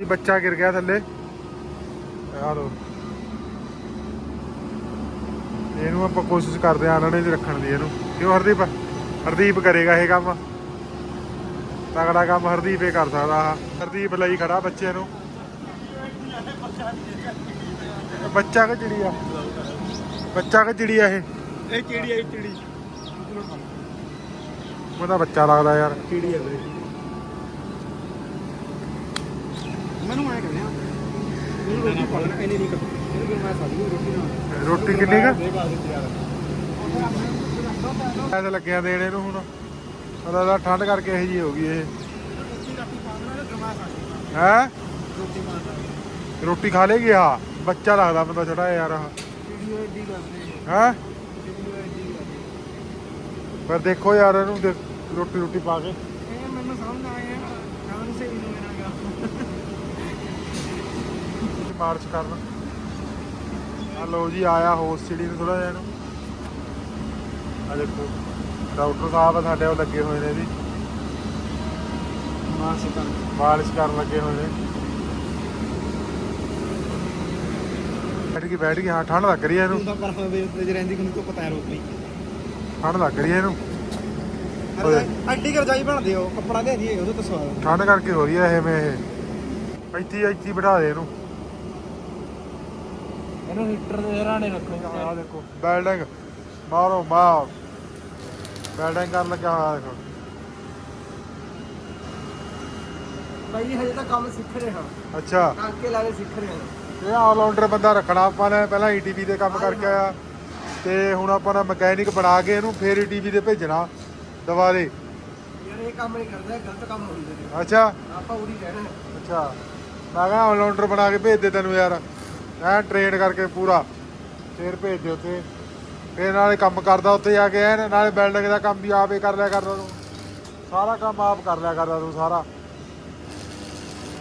ਇਹ ਬੱਚਾ ਗਿਰ ਗਿਆ ਥੱਲੇ। ਆ ਲੋ ਇਹਨੂੰ ਆਪਾਂ ਕੋਸ਼ਿਸ਼ ਕਰਦੇ ਆਂ ਆਲਣੇ 'ਚ ਰੱਖਣ ਦੀ ਇਹਨੂੰ। ਕਿਉਂ ਹਰਦੀਪ? ਹਰਦੀਪ ਕਰੇਗਾ ਇਹ ਕੰਮ। ਤਗੜਾ ਕੰਮ ਹਰਦੀਪ ਹੀ ਕਰ ਸਕਦਾ ਆ ਹਰਦੀਪ ਲਈ ਖੜਾ ਬੱਚੇ ਨੂੰ। ਇਹ ਬੱਚਾ ਕਿ ਚਿੜੀ ਆ? ਬੱਚਾ ਕਿ ਚਿੜੀ ਆ ਇਹ? ਇਹ ਕਿਹੜੀ ਆਈ ਚਿੜੀ। ਉਹਦਾ ਬੱਚਾ ਲੱਗਦਾ ਯਾਰ। ਕਿਹੜੀ ਆ ਮੈਨੂੰ ਐ ਕਹਿੰਦੇ ਆ। ਇਹਨੂੰ ਰੋਟੀ ਪਾ ਲੈਣਾ ਇਹਨੇ ਨਹੀਂ ਕੱਟ ਇਹਨੂੰ ਫਿਰ ਮੈਂ ਸਾਡੀ ਰੋਟੀ ਨਾਲ ਰੋਟੀ ਕਿੰਨੀ ਕੁ? ਐਸੇ ਲੱਗਿਆ ਦੇਣ ਇਹਨੂੰ ਹੁਣ। ਪਤਾ ਦਾ ਠੰਡ ਕਰਕੇ ਇਹ ਜੀ ਹੋ ਗਈ ਇਹ। ਹੈ? ਰੋਟੀ ਖਾ ਲੇਗੀ ਆ ਬੱਚਾ ਲੱਗਦਾ ਬੰਦਾ ਛੋਟਾ ਯਾਰ। ਹੈ? ਪਰ ਦੇਖੋ ਯਾਰ ਇਹਨੂੰ ਦੇਖ- ਰੋਟੀ ਰੋਟੀ ਪਾ ਕੇ ਇਹ ਮੈਨੂੰ ਸਮਝ ਆ ਗਿਆ ਕਾਹਨ ਸਹੀ ਨੂੰ ਮੇਰਾ ਮਾਰਚ ਕਰਨ। ਆ ਲੋ ਜੀ ਆਇਆ ਹੋਸ ਚਿੜੀ ਨੂੰ ਥੋੜਾ ਜਿਹਾ ਇਹਨੂੰ। ਆ ਦੇਖੋ ਡਾਕਟਰ ਸਾਹਿਬ ਆ ਸਾਡੇ ਉਹ ਲੱਗੇ ਹੋਏ ਨੇ ਜੀ। ਮਾਰ ਸਿਕਰ ਮਾਲਿਸ਼ ਕਰਨ ਲੱਗੇ ਹੋਏ ਨੇ। ਬੈਠ ਗਈ ਬੈਠ ਗਈ। ਹਾਂ ਠੰਡ ਲੱਗ ਰਹੀ ਹੈ ਇਹਨੂੰ। ਤੂੰ ਪਰ ਜੇ ਰਹਿੰਦੀ ਕੋ ਪਤਾ ਹੈ ਰੋਕ ਲਈ ਠੰਡ ਲੱਗ ਰਹੀ ਹੈ ਇਹਨੂੰ। ਅਰੇ ਐਡੀ ਕਰ ਜਾਈ ਬਣਦੇ ਹੋ ਕੱਪੜਾ ਦੇ ਦੀਏ ਉਹਦੇ ਤੋਂ ਸਵਾਦ। ਠੰਡ ਕਰਕੇ ਹੋ ਰਹੀ ਹੈ ਇਹ ਮੈਂ ਇਹ। ਇੱਥੇ ਇੱਥੇ ਬਿਠਾ ਦੇ ਇਹਨੂੰ। ਇਹਨੂੰ ਹੀਟਰ ਦੇ ਰਾਣੇ ਰੱਖੋ। ਆ ਦੇਖੋ। ਬਿਲਡਿੰਗ ਮਾਰੋ ਮਾਰ। ਬਿਲਡਿੰਗ ਕਰਨ ਲੱਗਾ ਹੋਇਆ ਦੇਖੋ। ਬਾਈ ਹਜੇ ਤਾਂ ਕੰਮ ਸਿੱਖ ਰਿਹਾ। ਅੱਛਾ। ਟਾਂਕੇ ਲਾਲੇ ਸਿੱਖ ਰਿਹਾ। ਇਹ ਆਲਰਾਊਂਡਰ ਬੰਦਾ ਰੱਖਣਾ ਆਪਾਂ ਨੇ। ਪਹਿਲਾਂ ਈਟੀਵੀ ਦੇ ਕੰਮ ਕਰਕੇ ਆਇਆ। ਤੇ ਹੁਣ ਆਪਾਂ ਨੇ ਮਕੈਨਿਕ ਬਣਾ ਕੇ ਇਹਨੂੰ ਫੇਰ ਈਟੀਵੀ ਦੇ ਭੇਜਣਾ। ਦੁਬਾਰੇ ਯਾਰ ਇਹ ਕੰਮ ਨਹੀਂ ਕਰਦਾ ਗਲਤ ਕੰਮ ਹੋ ਰਿਹਾ ਅੱਛਾ। ਆਪਾਂ ਉਰੀ ਰਹਿਣਾ। ਅੱਛਾ। ਮੈਂ ਕਿਹਾ ਆਲਰਾਊਂਡਰ ਬਣਾ ਕੇ ਭੇਜ ਦੇ ਤੈਨੂੰ ਯਾਰ। ਐ ਟ੍ਰੇਨ ਕਰਕੇ ਪੂਰਾ। ਫੇਰ ਭੇਜ ਦੇ ਉੱਥੇ। ਫੇਰ ਨਾਲੇ ਕੰਮ ਕਰਦਾ ਉੱਥੇ ਜਾ ਕੇ ਐਨ, ਨਾਲੇ ਬਿਲਡਿੰਗ ਦਾ ਕੰਮ ਵੀ ਆਪੇ ਕਰ ਲਿਆ ਕਰਦਾ ਤੂੰ। ਸਾਰਾ ਕੰਮ ਆਪ ਕਰ ਲਿਆ ਕਰਦਾ ਤੂੰ ਸਾਰਾ।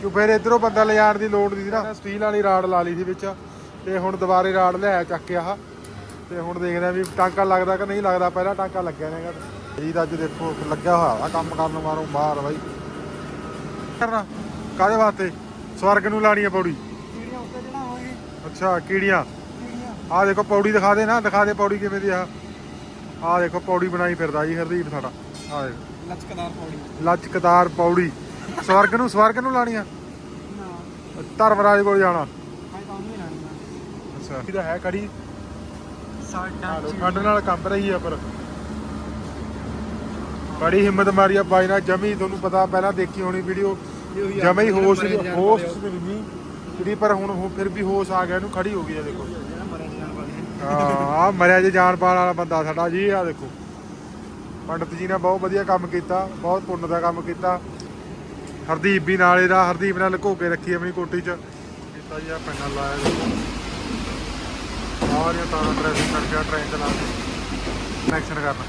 ਕਿਉਂ ਫਿਰ ਇਧਰੋਂ ਬੰਦਾ ਲਿਜਾਣ ਦੀ ਲੋੜ ਨਹੀਂ ਸੀ ਨਾ। ਸਟੀਲ ਵਾਲੀ ਰਾਡ ਲਾ ਲਈ ਸੀ ਵਿੱਚ। ਤੇ ਹੁਣ ਦੁਬਾਰੇ ਰਾਡ ਲਿਆਇਆ ਚੱਕ ਕੇ ਆਹ। ਤੇ ਹੁਣ ਦੇਖਦੇ ਆ ਵੀ ਟਾਂਕਾ ਲੱਗਦਾ ਕਿ ਨਹੀਂ ਲੱਗਦਾ। ਪਹਿਲਾਂ ਟਾਂਕਾ ਲੱਗਿਆ ਨੇਗਾ ਜੀ ਅੱਜ ਦੇਖੋ, ਲੱਗਿਆ ਹੋਇਆ ਆ ਕੰਮ ਕਰਨ ਮਾਰੋ ਬਾਹਰ ਬਾਈ। ਕਰਨਾ। ਕਾਦੇ ਵਾਸਤੇ? ਸਵਰਗ ਨੂੰ ਲਾਣੀ ਆ ਪੌੜੀ। ਅੱਛਾ ਕੀੜੀਆਂ। ਆਹ ਦੇਖੋ ਪੌੜੀ ਦਿਖਾ ਦੇ ਨਾ ਦਿਖਾ ਦੇ ਪੌੜੀ ਕਿਵੇਂ ਦੀ ਆ। ਆਹ ਦੇਖੋ ਪੌੜੀ ਬਣਾਈ ਫਿਰਦਾ ਜੀ ਹਰਦੀਪ ਸਾਡਾ। ਆਹ ਦੇਖ। ਲਚਕਦਾਰ ਪੌੜੀ। ਲਚਕਦਾਰ ਪੌੜੀ। ਸਵਰਗ ਨੂੰ ਸਵਰਗ ਨੂੰ ਲਾਣੀ ਆ? ਨਾ। ਧਰਮਰਾਜ ਕੋਲ ਜਾਣਾ। ਅੱਛਾ। ਇਹਦਾ ਹੈ ਕੜੀ। ਸਾਡਾ ਠੰਡ ਨਾਲ ਕੰਬ ਰਹੀ ਆ ਪਰ। ਬੜੀ ਹਿੰਮਤ ਮਾਰੀ ਆ ਬਾਈ ਨਾਲ ਜਮੀ ਤੁਹਾਨੂੰ ਪਤਾ ਪਹਿਲਾਂ ਦੇਖੀ ਹੋਣੀ ਵੀਡੀਓ। ਜਮੇ ਹੋਸ਼ ਹੋਸ਼ ਨਹੀਂ ਜਿਹੜੀ ਪਰ ਹੁਣ ਉਹ ਫਿਰ ਵੀ ਹੋਸ਼ ਆ ਗਿਆ ਇਹਨੂੰ ਖੜੀ ਹੋ ਗਈ ਆ ਦੇਖੋ। ਹੈ। ਮਰਿਆ ਜੇ ਜਾਣ ਪਾਣ ਵਾਲਾ ਬੰਦਾ ਸਾਡਾ ਜੀ ਆ ਦੇਖੋ। ਪੰਡਤ ਜੀ ਨੇ ਬਹੁਤ ਵਧੀਆ ਕੰਮ ਕੀਤਾ ਬਹੁਤ ਪੁੰਨ ਦਾ ਕੰਮ ਕੀਤਾ। ਹਰਦੀਪ ਵੀ ਨਾਲੇ ਦਾ ਹਰਦੀਪ ਨਾਲ ਲੁਕੋ ਕੇ ਰੱਖੀ ਆਪਣੀ ਕੋਠੀ 'ਚ। ਕੀਤਾ ਜੀ ਆ ਪੈਨਾ ਲਾਇਆ ਦੇਖੋ। ਸਾਰੀਆਂ ਤਾਰਾਂ ਟ੍ਰੈਸਿੰਗ ਕਰਕੇ ਟ੍ਰੇਨ ਚਲਾ ਕੇ ਕਨੈਕਸ਼ਨ ਕਰਨਾ।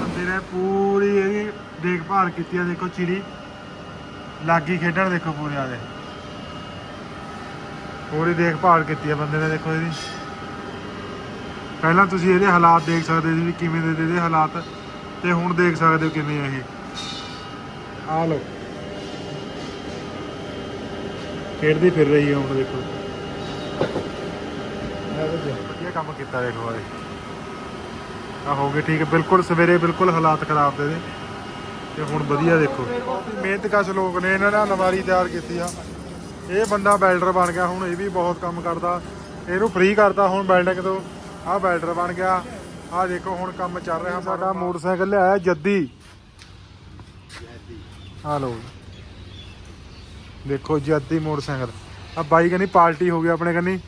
ਬੰਦੇ ਨੇ ਪੂਰੀ ਇਹਦੀ ਦੇਖਭਾਲ ਕੀਤੀ ਆ ਦੇਖੋ ਚਿੜੀ। ਲਾਗੀ ਖੇਡਣ ਦੇਖੋ ਪੂਰੇ ਆ ਦੇ ਪੂਰੀ ਦੇਖਭਾਲ ਕੀਤੀ ਆ ਬੰਦੇ ਨੇ, ਦੇਖੋ ਇਹਦੀ। ਪਹਿਲਾਂ ਤੁਸੀਂ ਇਹਦੇ ਹਾਲਾਤ ਦੇਖ ਸਕਦੇ ਸੀ ਵੀ ਕਿਵੇਂ ਦੇ ਇਹਦੇ ਹਾਲਾਤ, ਤੇ ਹੁਣ ਦੇਖ ਸਕਦੇ ਹੋ ਕਿਵੇਂ ਆ ਇਹ। ਆ ਲਓ। ਖੇਡਦੀ ਫਿਰ ਰਹੀ ਹੈ ਹੁਣ ਦੇਖੋ। ਵਧੀਆ ਕੰਮ ਕੀਤਾ ਦੇਖੋ ਇਹ। ਆ ਹੋ ਗਏ ਠੀਕ, ਬਿਲਕੁਲ ਸਵੇਰੇ ਬਿਲਕੁਲ ਹਾਲਾਤ ਖਰਾਬ ਦੇ ਇਹਦੇ। ਤੇ ਹੁਣ ਵਧੀਆ ਦੇਖੋ। ਮਿਹਨਤ ਕਸ਼ ਲੋਕ ਨੇ, ਇਹਨਾਂ ਨੇ ਅਲਮਾਰੀ ਤਿਆਰ ਕੀਤੀ ਆ। ਇਹ ਬੰਦਾ ਵੈਲਡਰ ਬਣ ਗਿਆ, ਹੁਣ ਇਹ ਵੀ ਬਹੁਤ ਕੰਮ ਕਰਦਾ। ਇਹਨੂੰ ਫ੍ਰੀ ਕਰਤਾ ਹੁਣ ਵੈਲਡਿੰਗ ਤੋਂ। ਆਹ ਵੈਲਡਰ ਬਣ ਗਿਆ। ਆਹ ਦੇਖੋ ਹੁਣ ਕੰਮ ਚੱਲ ਰਿਹਾ ਸਾਡਾ। ਮੋਟਰਸਾਈਕਲ ਲਿਆਇਆ ਜੱਦੀ। ਆ ਲਓ ਦੇਖੋ ਜੱਦੀ ਮੋਟਰਸਾਈਕਲ। ਆ ਬਾਈ ਕਹਿੰਦੀ ਪਾਰਟੀ ਹੋ ਗਈ ਆਪਣੇ ਕੰਨੀ।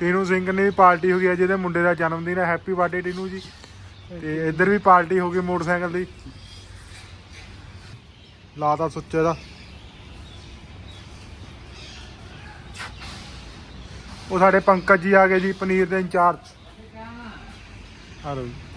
ਟੀਨੂ ਸਿੰਘ ਨੇ ਵੀ ਪਾਰਟੀ ਹੋ ਗਈ। ਅੱਜ ਇਹਦੇ ਮੁੰਡੇ ਦਾ ਜਨਮ ਦਿਨ ਹੈ। ਹੈਪੀ ਬਰਥਡੇ ਟੀਨੂ ਜੀ। ਤੇ ਇੱਧਰ ਵੀ ਪਾਰਟੀ ਹੋ ਗਈ ਮੋਟਰਸਾਈਕਲ ਦੀ। ਲਾਤਾ ਸੁੱਚੇ ਦਾ। ਉਹ ਸਾਡੇ ਪੰਕਜ ਜੀ ਆ ਗਏ ਜੀ ਪਨੀਰ ਦੇ ਇੰਚਾਰਜ। ਆ ਲਓ ਜੀ।